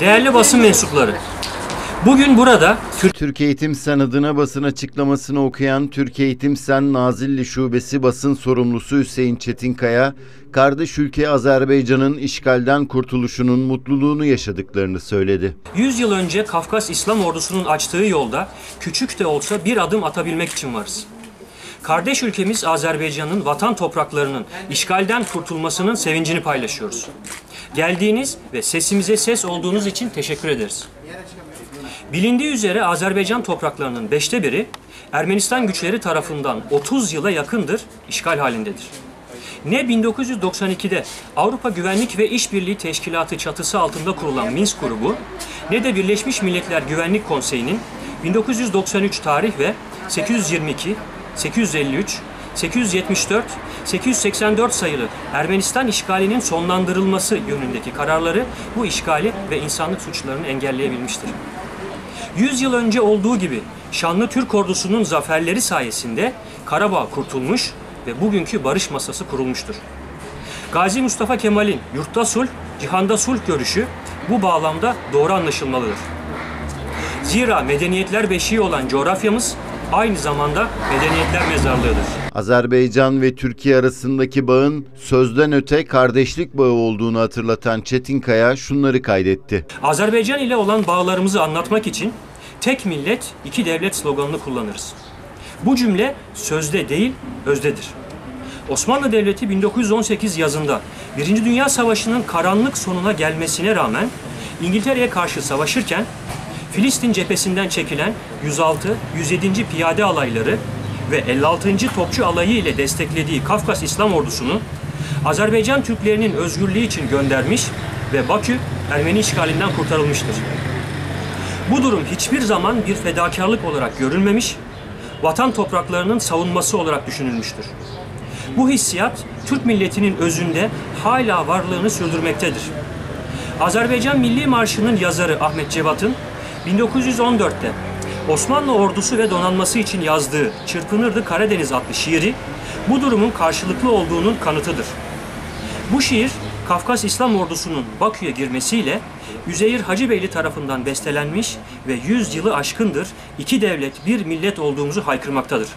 Değerli basın mensupları, bugün burada Türk Eğitim Sen adına basın açıklamasını okuyan Türk Eğitim Sen Nazilli Şubesi basın sorumlusu Hüseyin Çetinkaya, kardeş ülke Azerbaycan'ın işgalden kurtuluşunun mutluluğunu yaşadıklarını söyledi. 100 yıl önce Kafkas İslam ordusunun açtığı yolda küçük de olsa bir adım atabilmek için varız. Kardeş ülkemiz Azerbaycan'ın vatan topraklarının işgalden kurtulmasının sevincini paylaşıyoruz. Geldiğiniz ve sesimize ses olduğunuz için teşekkür ederiz. Bilindiği üzere Azerbaycan topraklarının beşte biri Ermenistan güçleri tarafından 30 yıla yakındır işgal halindedir. Ne 1992'de Avrupa Güvenlik ve İşbirliği Teşkilatı çatısı altında kurulan Minsk grubu ne de Birleşmiş Milletler Güvenlik Konseyi'nin 1993 tarih ve 822, 853, 874, 884 sayılı Ermenistan işgalinin sonlandırılması yönündeki kararları bu işgali ve insanlık suçlarını engelleyebilmiştir. 100 yıl önce olduğu gibi şanlı Türk ordusunun zaferleri sayesinde Karabağ kurtulmuş ve bugünkü barış masası kurulmuştur. Gazi Mustafa Kemal'in yurtta sulh, cihanda sulh görüşü bu bağlamda doğru anlaşılmalıdır. Zira medeniyetler beşiği olan coğrafyamız aynı zamanda medeniyetler mezarlığıdır. Azerbaycan ve Türkiye arasındaki bağın sözden öte kardeşlik bağı olduğunu hatırlatan Çetinkaya şunları kaydetti. Azerbaycan ile olan bağlarımızı anlatmak için tek millet, iki devlet sloganını kullanırız. Bu cümle sözde değil, özdedir. Osmanlı Devleti 1918 yazında Birinci Dünya Savaşı'nın karanlık sonuna gelmesine rağmen İngiltere'ye karşı savaşırken Filistin cephesinden çekilen 106, 107. Piyade Alayları ve 56. Topçu Alayı ile desteklediği Kafkas İslam Ordusu'nu Azerbaycan Türklerinin özgürlüğü için göndermiş ve Bakü Ermeni işgalinden kurtarılmıştır. Bu durum hiçbir zaman bir fedakarlık olarak görülmemiş, vatan topraklarının savunması olarak düşünülmüştür. Bu hissiyat Türk milletinin özünde hala varlığını sürdürmektedir. Azerbaycan Milli Marşı'nın yazarı Ahmet Cevat'ın 1914'te Osmanlı ordusu ve donanması için yazdığı Çırpınırdı Karadeniz adlı şiiri bu durumun karşılıklı olduğunun kanıtıdır. Bu şiir Kafkas İslam ordusunun Bakü'ye girmesiyle Üzeyir Hacıbeyli tarafından bestelenmiş ve 100 yılı aşkındır iki devlet bir millet olduğumuzu haykırmaktadır.